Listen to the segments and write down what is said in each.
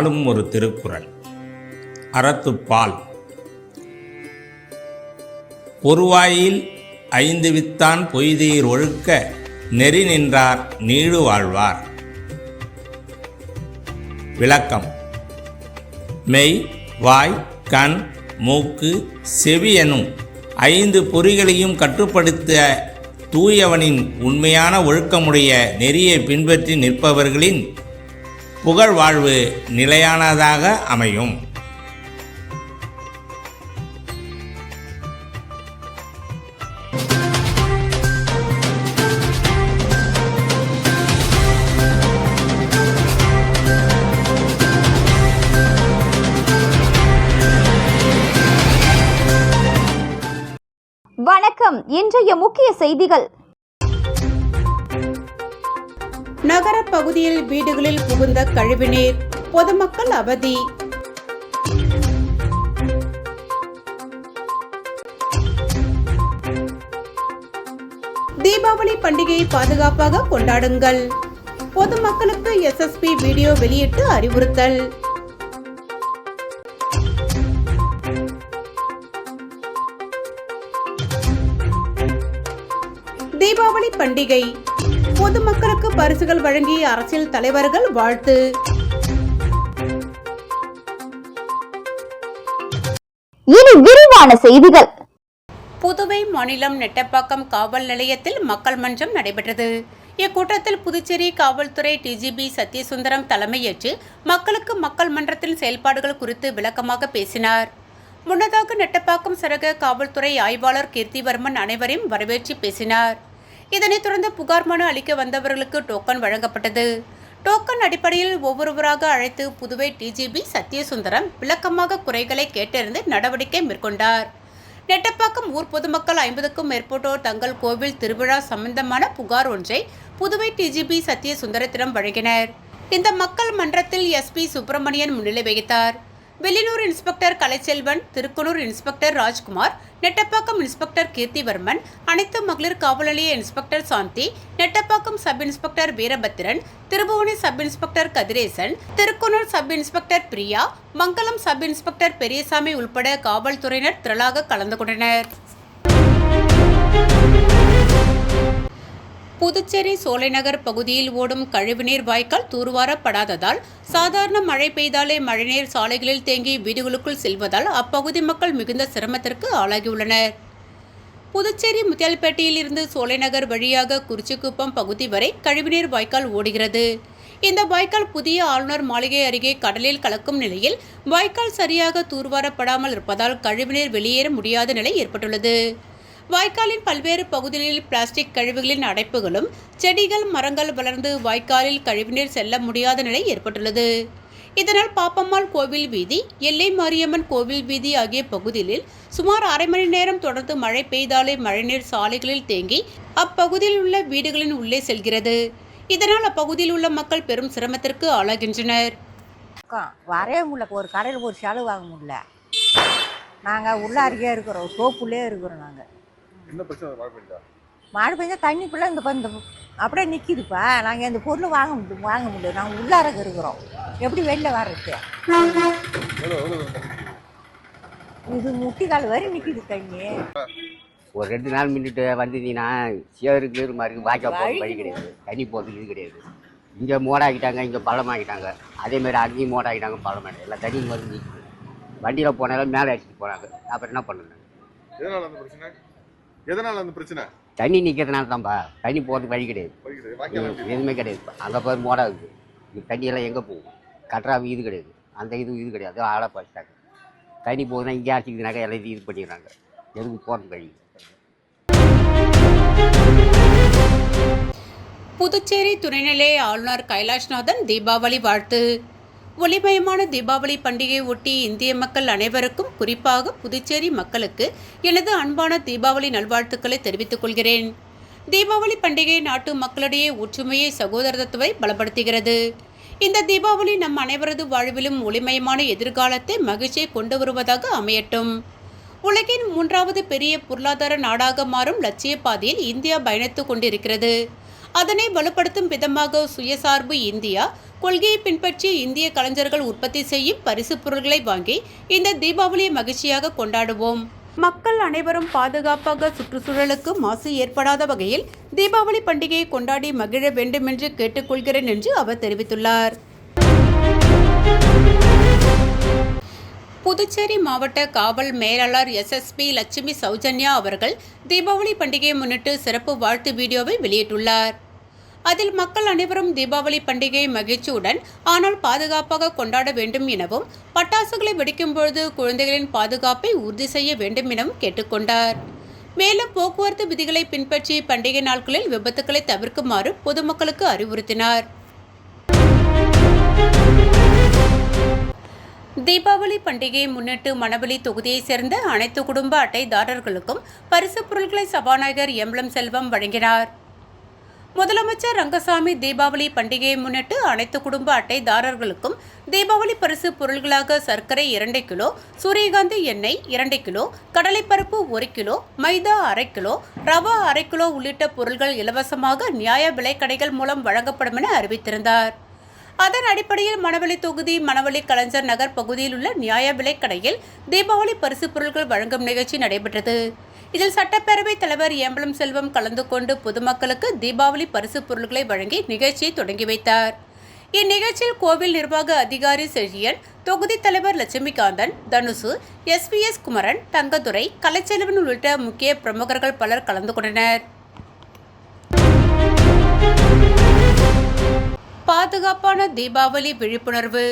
நாளும் ஒரு திருக்குறள். அறத்துப்பால் ஒருவாயில் ஐந்து வித்தான் பொய்தீர் ஒழுக்க நெறி நின்றார் நீடு வாழ்வார். விளக்கம். மெய் வாய் கண் மூக்கு செவி எனும் ஐந்து பொறிகளையும் கட்டுப்படுத்த தூயவனின் உண்மையான ஒழுக்கமுடைய நெறியை பின்பற்றி நிற்பவர்களின் புகழ் வாழ்வு நிலையானதாக அமையும். வணக்கம். இன்றைய முக்கிய செய்திகள். நகர பகுதியில் வீடுகளில் புகுந்த கழிவுநீர் பொதுமக்கள் அவதி. தீபாவளி பண்டிகையை பாதுகாப்பாக கொண்டாடுங்கள். பொதுமக்களுக்கு எஸ்எஸ்பி வீடியோ வெளியிட்டு அறிவுறுத்தல். தீபாவளி பண்டிகை. பொதுமக்களுக்கு பரிசுகள் வழங்கிய அரசியல் தலைவர்கள் வாழ்த்து. இனி விரிவான செய்திகள். புதுவை மாநிலம் நெட்டப்பாக்கம் காவல் நிலையத்தில் மக்கள் மன்றம் நடைபெற்றது. இக்கூட்டத்தில் புதுச்சேரி காவல்துறை டிஜிபி சத்யசுந்தரம் தலைமையேற்று மக்களுக்கு மக்கள் மன்றத்தின் செயல்பாடுகள் குறித்து விளக்கமாக பேசினார். முன்னதாக நெட்டப்பாக்கம் சரக காவல்துறை ஆய்வாளர் கீர்த்திவர்மன் அனைவரையும் வரவேற்று பேசினார். இதனைத் தொடர்ந்து புகார் மனு அளிக்க வந்தவர்களுக்கு டோக்கன் வழங்கப்பட்டது. டோக்கன் அடிப்படையில் ஒவ்வொருவராக அழைத்து புதுவை டிஜிபி சத்யசுந்தரம் விளக்கமாக குறைகளை கேட்டறிந்து நடவடிக்கை மேற்கொண்டார். நெட்டப்பாக்கம் ஊர் பொதுமக்கள் ஐம்பதுக்கும் மேற்பட்டோர் தங்கள் கோவில் திருவிழா சம்பந்தமான புகார் ஒன்றை புதுவை டிஜிபி சத்யசுந்தரத்திடம் வழங்கினர். இந்த மக்கள் மன்றத்தில் எஸ்பி சுப்பிரமணியன் முன்னிலை வகித்தார். வெளியூர் inspector Kalaiselvan Thirukkanur inspector Rajkumar Nettapakkam inspector Keerthivarman அனைத்து மகளிர் காவல் நிலைய inspector Shanthi Nettapakkam sub inspector Veerabhadran Thirubuvanai sub inspector Kathiresan Thirukkanur sub inspector Priya Mangalam sub inspector Periyasamy உள்பட காவல்துறையினர் திரளாக கலந்து கொண்டனர். புதுச்சேரி சோலைநகர் பகுதியில் ஓடும் கழிவுநீர் வாய்க்கால் தூர்வாரப்படாததால் சாதாரண மழை பெய்தாலே மழைநீர் சாலைகளில் தேங்கி வீடுகளுக்குள் செல்வதால் அப்பகுதி மக்கள் மிகுந்த சிரமத்திற்கு ஆளாகியுள்ளனர். புதுச்சேரி முத்தியால்பேட்டையில் இருந்து சோலைநகர் வழியாக குறிச்சிக்குப்பம் பகுதி வரை கழிவுநீர் வாய்க்கால் ஓடுகிறது. இந்த வாய்க்கால் புதிய ஆளுநர் மாளிகை அருகே கடலில் கலக்கும் நிலையில் வாய்க்கால் சரியாக தூர்வாரப்படாமல் இருப்பதால் கழிவுநீர் வெளியேற முடியாத நிலை ஏற்பட்டுள்ளது. வாய்க்காலின் பல்வேறு பகுதிகளில் பிளாஸ்டிக் கழிவுகளின் அடைப்புகளும் செடிகள் மரங்கள் வளர்ந்து வாய்க்காலில் கழிவுநீர் செல்ல முடியாத நிலை ஏற்பட்டுள்ளது. இதனால் பாப்பம்மாள் கோவில் வீதி எல்லை மாரியம்மன் கோவில் வீதி ஆகிய பகுதிகளில் சுமார் அரை மணி நேரம் தொடர்ந்து மழை பெய்தாலே மழைநீர் சாலைகளில் தேங்கி அப்பகுதியில் உள்ள வீடுகளின் உள்ளே செல்கிறது. இதனால் அப்பகுதியில் உள்ள மக்கள் பெரும் சிரமத்திற்கு ஆளாகின்றனர். பக்கம் வரவே முடியல. ஒரு கடையில் ஒரு செலவு வாங்க முடியல. நாங்கள் உள்ளாரியே இருக்கிறோம். சோப்புள்ளே இருக்கிறோம் நாங்கள் என்ன பிரச்சனை மழை பெய்தா மழை பெஞ்சா தண்ணி ஃபுல்லாக இந்த இந்த அப்படியே நிற்கிதுப்பா நாங்கள் இந்த பொருள் வாங்க முடியும் வாங்க முடியும் நாங்கள் உள்ளாரங்க இருக்கிறோம். எப்படி வெளில வர்றது? இது முட்டி கால் வரை நிற்கிது தண்ணி. ஒரு ரெண்டு நாள் மின்னுட்டு வந்திருந்தீங்கன்னா சேருக்கு மாதிரி வாய்க்கா போக வழி கிடையாது. தண்ணி போகிறதுக்கு இது கிடையாது. இங்கே மோடாக்கிட்டாங்க இங்கே பள்ளமாக்கிட்டாங்க. அதேமாதிரி அங்கேயும் மோடாக்கிட்டாங்க பள்ளமாக்கிட்டாங்க. எல்லாம் தண்ணி வந்து நிற்குது வண்டியில் போனாலும் மேலே அடிச்சுட்டு போனாங்க அப்புறம் என்ன பண்ணுங்க எதனால அந்த பிரச்சனை? அந்த தண்ணி நிற்கிறதுனால தான்ப்பா தண்ணி போகிறதுக்கு வழி கிடையாது? எதுவுமே கிடையாது. அங்கே போய் மோடா இருக்குது தண்ணியெல்லாம் எங்கே போகும்? கட்டுறா இது கிடையாது. அந்த இது இது கிடையாது. ஆளை பறிச்சிட்டாங்க தண்ணி போகுதுன்னா இங்கே அரைச்சிக்கிதுனாக்கா எல்லாத்தையும் இது பண்ணிடுறாங்க. எதுக்கு போகிறது கழி புதுச்சேரி துணைநிலை ஆளுநர் கைலாஷ்நாதன் தீபாவளி வாழ்த்து. ஒளிமயமான தீபாவளி பண்டிகையை ஒட்டி இந்திய மக்கள் அனைவருக்கும் குறிப்பாக புதுச்சேரி மக்களுக்கு எனது அன்பான தீபாவளி நல்வாழ்த்துக்களை தெரிவித்துக் கொள்கிறேன். தீபாவளி பண்டிகை நாட்டு மக்களிடையே ஒற்றுமையை சகோதரத்துவை பலப்படுத்துகிறது. இந்த தீபாவளி நம் அனைவரது வாழ்விலும் ஒளிமயமான எதிர்காலத்தை மகிழ்ச்சியை கொண்டு வருவதாக அமையட்டும். உலகின் மூன்றாவது பெரிய பொருளாதார நாடாக மாறும் லட்சிய பாதையில் இந்தியா பயணித்துக் கொண்டிருக்கிறது. அதனை வலுப்படுத்தும் விதமாக சுயசார்பு இந்தியா கொள்கையை பின்பற்றி இந்திய கலைஞர்கள் உற்பத்தி செய்யும் பரிசுப் பொருட்களை வாங்கி இந்த தீபாவளியை மகிழ்ச்சியாக கொண்டாடுவோம். மக்கள் அனைவரும் பாதுகாப்பாக சுற்றுச்சூழலுக்கு மாசு ஏற்படாத வகையில் தீபாவளி பண்டிகையை கொண்டாடி மகிழ வேண்டும் என்று கேட்டுக்கொள்கிறேன் என்று அவர் தெரிவித்துள்ளார். புதுச்சேரி மாவட்ட காவல் மேலாளர் எஸ்எஸ்பி லட்சுமி சௌஜன்யா அவர்கள் தீபாவளி பண்டிகையை முன்னிட்டு சிறப்பு வாழ்த்து வீடியோவை வெளியிட்டுள்ளார். அதில் மக்கள் அனைவரும் தீபாவளி பண்டிகையை மகிழ்ச்சியுடன் ஆனால் பாதுகாப்பாக கொண்டாட வேண்டும் எனவும் பட்டாசுகளை வெடிக்கும் பொழுது குழந்தைகளின் பாதுகாப்பை உறுதி செய்ய வேண்டும் எனவும் கேட்டுக்கொண்டார் மேலும் போக்குவரத்து விதிகளை பின்பற்றி பண்டிகை நாட்களில் விபத்துக்களை தவிர்க்குமாறு பொதுமக்களுக்கு அறிவுறுத்தினார். தீபாவளி பண்டிகையை முன்னிட்டு மணவெளி தொகுதியைச் சேர்ந்த அனைத்து குடும்ப அட்டைதாரர்களுக்கும் பரிசுப் பொருட்களை சபாநாயகர் எம்லம் செல்வம் வழங்கினார். முதலமைச்சர் ரங்கசாமி தீபாவளி பண்டிகையை முன்னிட்டு அனைத்து குடும்ப அட்டைதாரர்களுக்கும் தீபாவளி பரிசு பொருள்களாக சர்க்கரை இரண்டு கிலோ சூரியகாந்தி எண்ணெய் இரண்டு கிலோ கடலைப்பருப்பு ஒரு கிலோ மைதா அரை கிலோ ரவா அரை கிலோ உள்ளிட்ட பொருள்கள் இலவசமாக நியாய விலைக்கடைகள் மூலம் வழங்கப்படும் என அறிவித்திருந்தார். அதன் அடிப்படையில் மணவெளி தொகுதி மணவெளி கலைஞர் நகர் பகுதியில் உள்ள நியாய விலைக் கடையில் தீபாவளி பரிசு பொருட்கள் வழங்கும் நிகழ்ச்சி நடைபெற்றது. இதில் சட்டப்பேரவைத் தலைவர் ஏம்பலம் செல்வம் கலந்து கொண்டு பொதுமக்களுக்கு தீபாவளி பரிசு பொருட்களை வழங்கி நிகழ்ச்சியை தொடங்கி வைத்தார். இந்நிகழ்ச்சியில் கோவில் நிர்வாக அதிகாரி செழியன் தொகுதி தலைவர் லட்சுமிகாந்தன் தனுசு எஸ்விஎஸ் குமரன் தங்கதுரை கலைச்செல்வன் உள்ளிட்ட முக்கிய பிரமுகர்கள் பலர் கலந்து கொண்டனர். பாதுகாப்பான தீபாவளி விழிப்புணர்வு.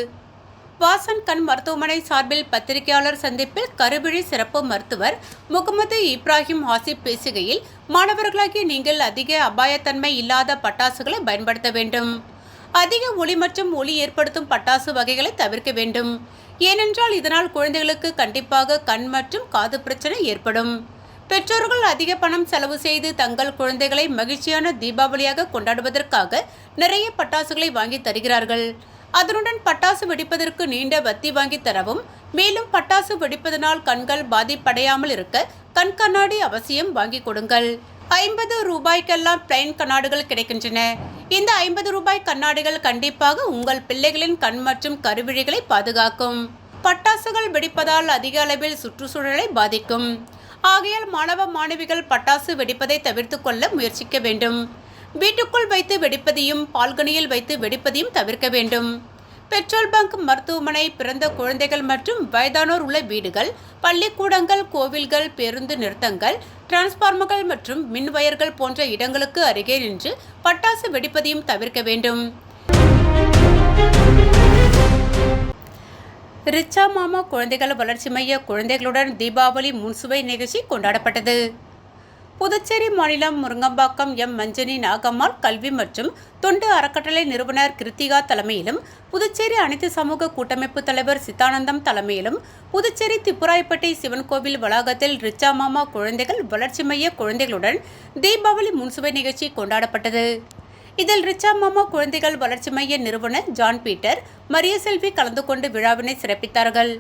வாசன் கண் மருத்துவமனை சார்பில் பத்திரிகையாளர் சந்திப்பில் கருவிழி சிறப்பு மருத்துவர் முகமது இப்ராஹிம் ஹாசிப் பேசுகையில் மாணவர்களாகிய நீங்கள் அதிக அபாயத்தன்மை இல்லாத பட்டாசுகளை பயன்படுத்த வேண்டும். அதிக ஒளி மற்றும் ஒளி ஏற்படுத்தும் பட்டாசு வகைகளை தவிர்க்க வேண்டும். ஏனென்றால் இதனால் குழந்தைகளுக்கு கண்டிப்பாக கண் மற்றும் காது பிரச்சனை ஏற்படும். பெற்றோர்கள் அதிக பணம் செலவு செய்து தங்கள் குழந்தைகளை மகிழ்ச்சியான தீபாவளியாக கொண்டாடுவதற்காக நிறைய பட்டாசுகளை வாங்கி தருகிறார்கள். அதனுடன் பட்டாசு வெடிப்பதற்கு நீண்ட வத்தி வாங்கி தரவும் மேலும் பட்டாசு வெடிப்பதனால் கண்கள் பாதிப்படையாமல் இருக்க கண் கண்ணாடி அவசியம் வாங்கி கொடுங்கள். ஐம்பது ரூபாய்க்கெல்லாம் பிளைன் கண்ணாடிகள் கிடைக்கின்றன. இந்த ஐம்பது ரூபாய் கண்ணாடிகள் கண்டிப்பாக உங்கள் பிள்ளைகளின் கண் மற்றும் கருவிழிகளை பாதுகாக்கும். பட்டாசுகள் வெடிப்பதால் அதிக அளவில் சுற்றுச்சூழலை பாதிக்கும். ஆகையால் மாணவ மாணவிகள் பட்டாசு வெடிப்பதை தவிர்த்து கொள்ள முயற்சிக்க வேண்டும். வீட்டுக்குள் வைத்து வெடிப்பதையும் பால்கனியில் வைத்து வெடிப்பதையும் தவிர்க்க வேண்டும். பெட்ரோல் பங்க் மருத்துவமனை பிறந்த குழந்தைகள் மற்றும் வயதானோர் உள்ள வீடுகள் பள்ளிக்கூடங்கள் கோவில்கள் பேருந்து நிறுத்தங்கள் டிரான்ஸ்பார்மர்கள் மற்றும் மின்வயர்கள் போன்ற இடங்களுக்கு அருகே நின்று பட்டாசு வெடிப்பதையும் தவிர்க்க வேண்டும். ரிச்சா மாமா குழந்தைகள் வளர்ச்சி மைய குழந்தைகளுடன் தீபாவளி முன்சுவை நிகழ்ச்சி கொண்டாடப்பட்டது. புதுச்சேரி மாநிலம் முருங்கம்பாக்கம் எம். மஞ்சனி நாகம்மாள் கல்வி மற்றும் தொண்டு அறக்கட்டளை நிறுவனர் கிருத்திகா தலைமையிலும் புதுச்சேரி அனைத்து சமூக கூட்டமைப்பு தலைவர் சித்தானந்தம் தலைமையிலும் புதுச்சேரி திப்புராய்ப்பட்டை சிவன் கோவில் வளாகத்தில் ரிச்சா மாமா குழந்தைகள் வளர்ச்சி மைய குழந்தைகளுடன் தீபாவளி முன்சுவை நிகழ்ச்சி கொண்டாடப்பட்டது. இதில் ரிச்சா மாமா குழந்தைகள் வளர்ச்சி மைய நிறுவனர் ஜான் பீட்டர் மரிய செல்வி கலந்து கொண்டு விழாவினை சிறப்பித்தார்கள்.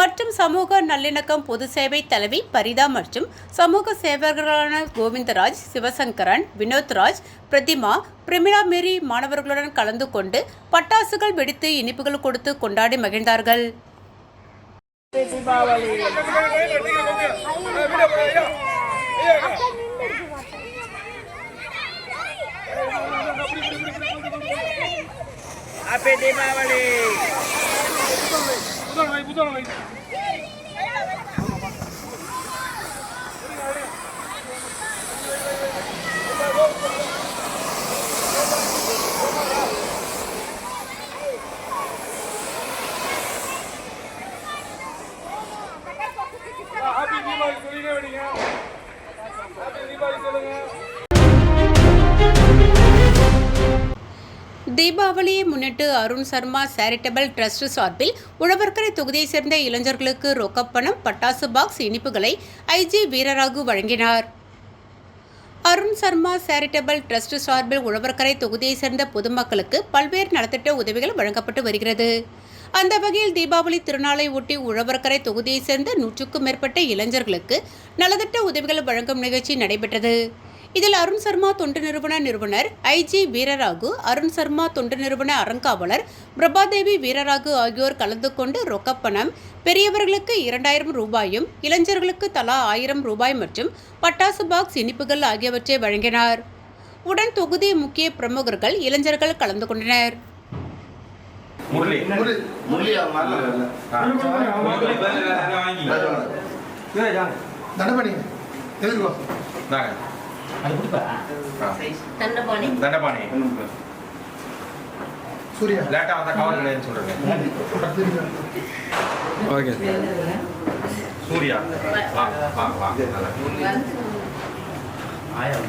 மற்றும் சமூக நல்லிணக்கம் பொது சேவை தலைவி பரிதா மற்றும் சமூக சேவகர்களான கோவிந்தராஜ் சிவசங்கரன் வினோத்ராஜ் பிரதிமா பிரமிளா மேரி மாணவர்களுடன் கலந்து கொண்டு பட்டாசுகள் வெடித்து இனிப்புகள் கொடுத்து கொண்டாடி மகிழ்ந்தார்கள். தீபாவளி. આપે દેવા વાળી அருண் சர்மா சேரிட்டபிள் ட்ரஸ்ட் சார்பில் உழவர்கரை தொகுதியைச் சேர்ந்த இளைஞர்களுக்கு ரொக்கப்பணம் பட்டாசு பாக்ஸ் இனிப்புகளை ஐஜி வீரராகு வழங்கினார். அருண் சர்மா சேரிட்டபிள் ட்ரஸ்ட் சார்பில் உழவர்கரை தொகுதியைச் சேர்ந்த பொதுமக்களுக்கு பல்வேறு நலத்திட்ட உதவிகள் வழங்கப்பட்டு வருகிறது. அந்த வகையில் தீபாவளி திருநாளை ஒட்டி உழவர்கரை தொகுதியைச் சேர்ந்த நூற்றுக்கும் மேற்பட்ட இளைஞர்களுக்கு நலத்திட்ட உதவிகள் வழங்கும் நிகழ்ச்சி நடைபெற்றது. இதில் அருண் சர்மா தொண்டு நிறுவன நிறுவனர் ஐஜி வீரராகு அருண் சர்மா தொண்டு நிறுவன அறங்காவலர் பிரபாதேவி வீரராகு ஆகியோர் கலந்து கொண்டு ரொக்கப்பணம் பெரியவர்களுக்கு இரண்டாயிரம் ரூபாயும் இளைஞர்களுக்கு தலா ஆயிரம் ரூபாய் மற்றும் பட்டாசு பாக்ஸ் இனிப்புகள் ஆகியவற்றை வழங்கினார். உடன் தொகுதி முக்கிய பிரமுகர்கள் இளைஞர்கள் கலந்து கொண்டனர். தண்டபணி எதிர்கோ தண்டபாணி. சூர்யா. லேட்டா வந்தா கவர் கிடையாதுன்னு சொல்றேன். ஓகே. சூர்யா. வா வா வா.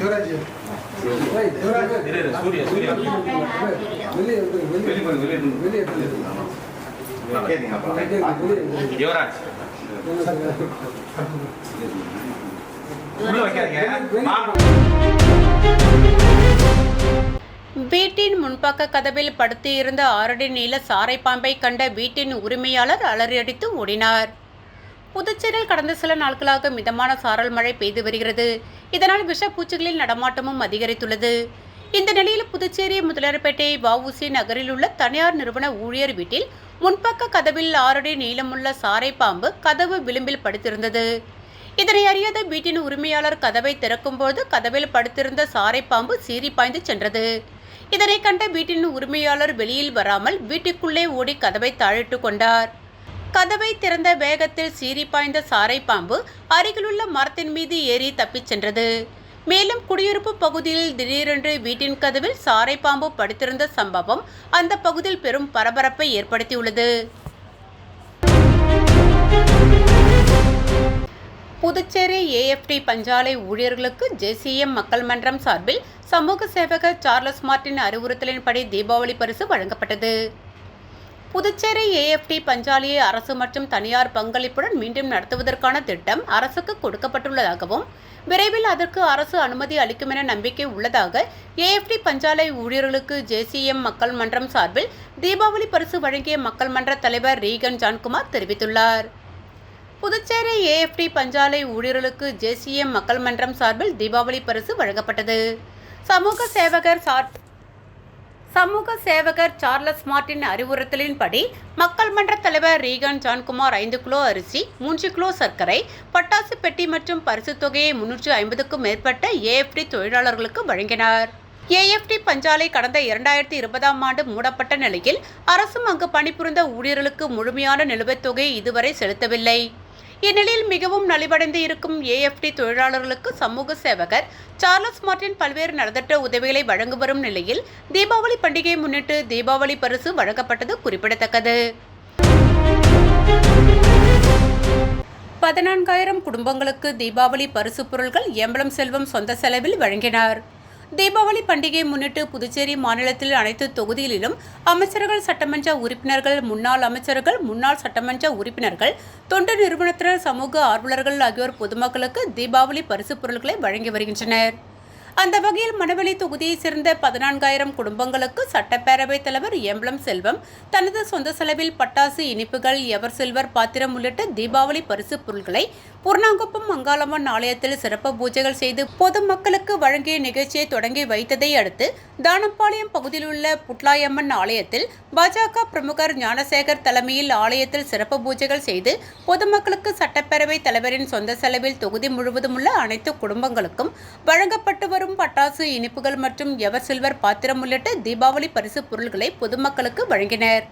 யுவராஜ். சூர்யா சூர்யா. யுவராஜ். வீட்டின் முன்பக்க கதவில் படுத்தியிருந்த ஆறடி நீள சாரை பாம்பை கண்ட வீட்டின் உரிமையாளர் அலறியடித்து ஓடினார். புதுச்சேரியில் கடந்த சில நாட்களாக மிதமான சாரல் மழை பெய்து வருகிறது. இதனால் விஷப்பூச்சிகளின் நடமாட்டமும் அதிகரித்துள்ளது. இந்த நிலையில் புதுச்சேரி முதலியார்பேட்டை வவுசி நகரில் உள்ள தனியார் நிறுவன ஊழியர் வீட்டில் முன்பக்க கதவில் ஆறடி நீளமுள்ள சாரை பாம்பு கதவு விளிம்பில் படுத்திருந்தது. இதனை அறியாத வீட்டின் உரிமையாளர் கதவை திறக்கும்போது கதவில் படுத்திருந்த சாரை பாம்பு சீறி பாய்ந்து சென்றது. இதனை கண்ட வீட்டின் உரிமையாளர் வெளியில் வராமல் வீட்டுக்குள்ளே ஓடி கதவை தாழிட்டு கொண்டார். கதவை திறந்த வேகத்தில் சீறி பாய்ந்த சாரை பாம்பு அருகிலுள்ள மரத்தின் மீது ஏறி தப்பிச் சென்றது. மேலும் குடியிருப்பு பகுதியில் திடீரென்று வீட்டின் கதவில் சாரை பாம்பு படுத்திருந்த சம்பவம் அந்த பகுதியில் பெரும் பரபரப்பை ஏற்படுத்தியுள்ளது. புதுச்சேரி ஏஎஃப்டி பஞ்சாலை ஊழியர்களுக்கு ஜேசிஎம் மக்கள் மன்றம் சார்பில் சமூக சேவகர் சார்லஸ் மார்ட்டின் அறிவுறுத்தலின்படி தீபாவளி பரிசு வழங்கப்பட்டது. புதுச்சேரி ஏஎஃப்டி பஞ்சாலையை அரசு மற்றும் தனியார் பங்களிப்புடன் மீண்டும் நடத்துவதற்கான திட்டம் அரசுக்கு கொடுக்கப்பட்டுள்ளதாகவும் விரைவில் அதற்கு அரசு அனுமதி அளிக்கும் என நம்பிக்கை உள்ளதாக ஏஎஃப்டி பஞ்சாலை ஊழியர்களுக்கு ஜேசிஎம் மக்கள் மன்றம் சார்பில் தீபாவளி பரிசு வழங்கிய மக்கள் மன்ற தலைவர் ரீகன் ஜான்குமார் தெரிவித்துள்ளார். புதுச்சேரி ஏஎஃப்டி பஞ்சாலை ஊழியர்களுக்கு ஜேசிஎம் மக்கள் மன்றம் சார்பில் தீபாவளி பரிசு வழங்கப்பட்டது. சமூக சேவகர் சார் சமூக சேவகர் சார்லஸ் மார்ட்டின் அறிவுறுத்தலின்படி மக்கள் மன்ற தலைவர் ரீகன் ஜான்குமார் ஐந்து கிலோ அரிசி மூன்று கிலோ சர்க்கரை பட்டாசு பெட்டி மற்றும் பரிசு தொகையை முன்னூற்று ஐம்பதுக்கும் மேற்பட்ட ஏஎஃப்டி தொழிலாளர்களுக்கு வழங்கினார். ஏஎஃப்டி பஞ்சாலை கடந்த இரண்டாயிரத்தி இருபதாம் ஆண்டு மூடப்பட்ட நிலையில் அரசும் அங்கு பணிபுரிந்த ஊழியர்களுக்கு முழுமையான நிலுவைத் தொகையை இதுவரை செலுத்தவில்லை. இந்நிலையில் மிகவும் நலிவடைந்து இருக்கும் ஏஎஃப்டி தொழிலாளர்களுக்கு சமூக சேவகர் சார்லஸ் மார்ட்டின் பல்வேறு நலத்திட்ட உதவிகளை வழங்கி வரும் நிலையில் தீபாவளி பண்டிகையை முன்னிட்டு தீபாவளி பரிசு வழங்கப்பட்டது குறிப்பிடத்தக்கது. பதினான்காயிரம் குடும்பங்களுக்கு தீபாவளி பரிசு பொருட்கள் எம்பளம் செல்வம் சொந்த செலவில் வழங்கினார். தீபாவளி பண்டிகையை முன்னிட்டு புதுச்சேரி மாநிலத்தில் அனைத்து தொகுதிகளிலும் அமைச்சர்கள் சட்டமன்ற உறுப்பினர்கள் முன்னாள் அமைச்சர்கள் முன்னாள் சட்டமன்ற உறுப்பினர்கள் தொண்டு நிறுவனத்தினர் சமூக ஆர்வலர்கள் ஆகியோர் பொதுமக்களுக்கு தீபாவளி பரிசுப் பொருட்களை வழங்கி வருகின்றனர். அந்த வகையில் மணவெளி தொகுதியைச் சேர்ந்த பதினான்காயிரம் குடும்பங்களுக்கு சட்டப்பேரவைத் தலைவர் எம்பளம் செல்வம் தனது சொந்த செலவில் பட்டாசு இனிப்புகள் எவர் சில்வர் பாத்திரம் உள்ளிட்ட தீபாவளி பரிசு பொருட்களை பூர்ணாங்குப்பம் மங்காளம்மன் ஆலயத்தில் சிறப்பு பூஜைகள் செய்து பொதுமக்களுக்கு வழங்கிய நிகழ்ச்சியை தொடங்கி வைத்ததை அடுத்து தானப்பாளையம் பகுதியில் உள்ள புட்லாயம்மன் ஆலயத்தில் பாஜக பிரமுகர் ஞானசேகர் தலைமையில் ஆலயத்தில் சிறப்பு பூஜைகள் செய்து பொதுமக்களுக்கு சட்டப்பேரவைத் தலைவரின் சொந்த செலவில் தொகுதி முழுவதும் உள்ள அனைத்து குடும்பங்களுக்கும் வழங்கப்பட்டு வரும் பட்டாசு இனிப்புகள் மற்றும் எவர் சில்வர் பாத்திரம் உள்ளிட்ட தீபாவளி பரிசு பொருட்களை பொதுமக்களுக்கு வழங்கினர்.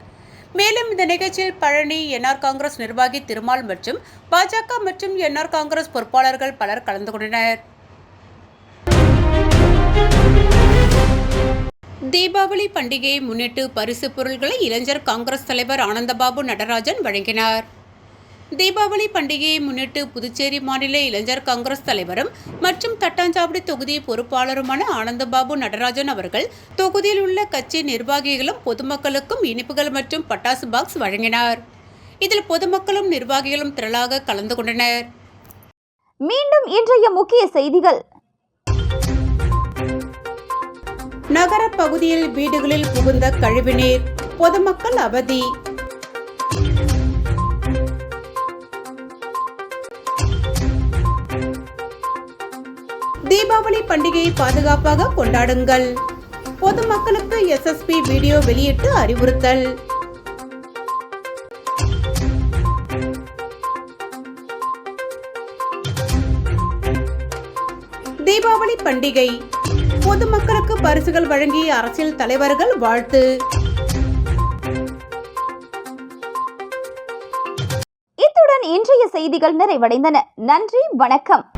மேலும் இந்த நிகழ்ச்சியில் பழனி என்ஆர் காங்கிரஸ் நிர்வாகி திருமால் மற்றும் பாஜக மற்றும் என்ஆர் காங்கிரஸ் பொறுப்பாளர்கள் பலர் கலந்து கொண்டனர். தீபாவளி பண்டிகையை முன்னிட்டு பரிசு பொருட்களை இளைஞர் காங்கிரஸ் தலைவர் ஆனந்தபாபு நடராஜன் வழங்கினார். தீபாவளி பண்டிகையை முன்னிட்டு புதுச்சேரி மாநில இளைஞர் காங்கிரஸ் தலைவரும் மற்றும் தட்டாஞ்சாவடி தொகுதி பொறுப்பாளருமான ஆனந்தபாபு நடராஜன் அவர்கள் தொகுதியில் உள்ள கட்சி நிர்வாகிகளும் பொதுமக்களுக்கும் இனிப்புகள் மற்றும் பட்டாசு பாக்ஸ் வழங்கினார். இதில் பொதுமக்களும் நிர்வாகிகளும் திரளாக கலந்து கொண்டனர். மீண்டும் இன்றைய முக்கிய செய்திகள். நகர பகுதியில் வீடுகளில் புகுந்த கழிவுநீர் பொதுமக்கள் அவதி தீபாவளி பண்டிகையை பாதுகாப்பாக கொண்டாடுங்கள். பொதுமக்களுக்கு எஸ்எஸ்பி வீடியோ வெளியிட்டு அறிவுறுத்தல். தீபாவளி பண்டிகை. பொதுமக்களுக்கு பரிசுகள் வழங்கிய அரசியல் தலைவர்கள் வாழ்த்து. இத்துடன் இன்றைய செய்திகள் நிறைவடைந்தன. நன்றி வணக்கம்.